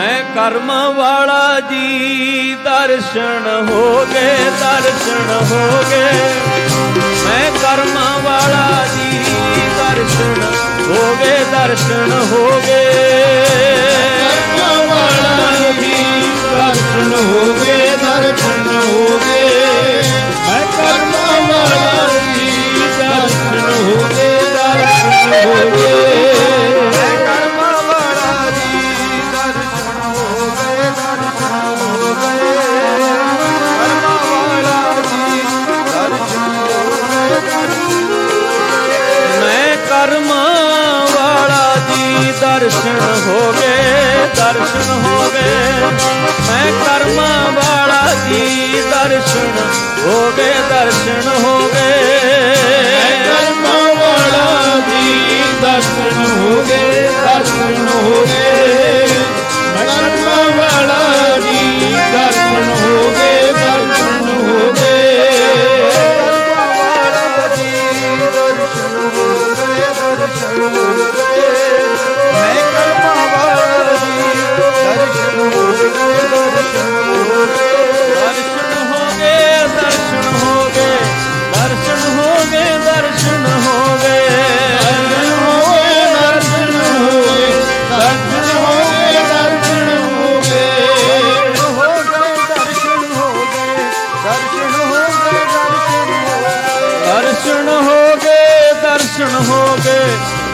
ਮੈਂ ਕਰਮ ਵਾਲਾ ਜੀ, ਦਰਸ਼ਨ ਹੋ ਗਏ, ਦਰਸ਼ਨ ਹੋ ਗਏ। ਮੈਂ ਕਰਮ ਵਾਲਾ ਜੀ, ਦਰਸ਼ਨ ਹੋ ਗਏ, ਦਰਸ਼ਨ ਹੋ ਗਏ। ਦਰਸ਼ਨ ਹੋ ਗਏ ਦਰਸ਼ਨ ਹੋ ਗਏ ਮੈਂ ਕਰਮ ਵਾਲਾ ਜੀ ਦਰਸ਼ਨ ਹੋ ਗਏ ਦਰਸ਼ਨ ਹੋ ਗਏ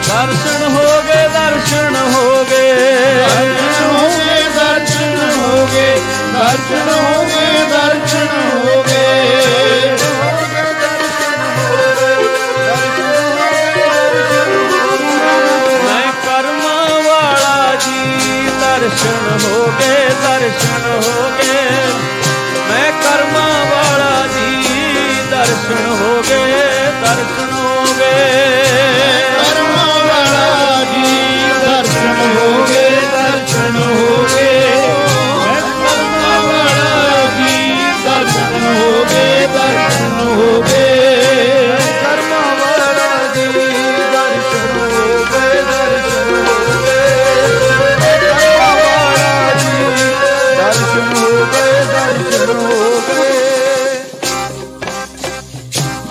ਦਰਸ਼ਨ ਹੋ ਗਏ ਦਰਸ਼ਨ ਹੋ ਗਏ। ਦਰਸ਼ਨ ਹੋ ਗਏ ਦਰਸ਼ਨ ਹੋ ਗਏ ਦਰਸ਼ਨ ਹੋ ਗਏ ਦਰਸ਼ਨ ਹੋ ਗਏ। ਮੈਂ ਕਰਮਾਂ ਵਾਲਾ ਜੀ ਦਰਸ਼ਨ ਹੋ ਗਏ ਦਰਸ਼ਨ ਹੋ ਗਏ।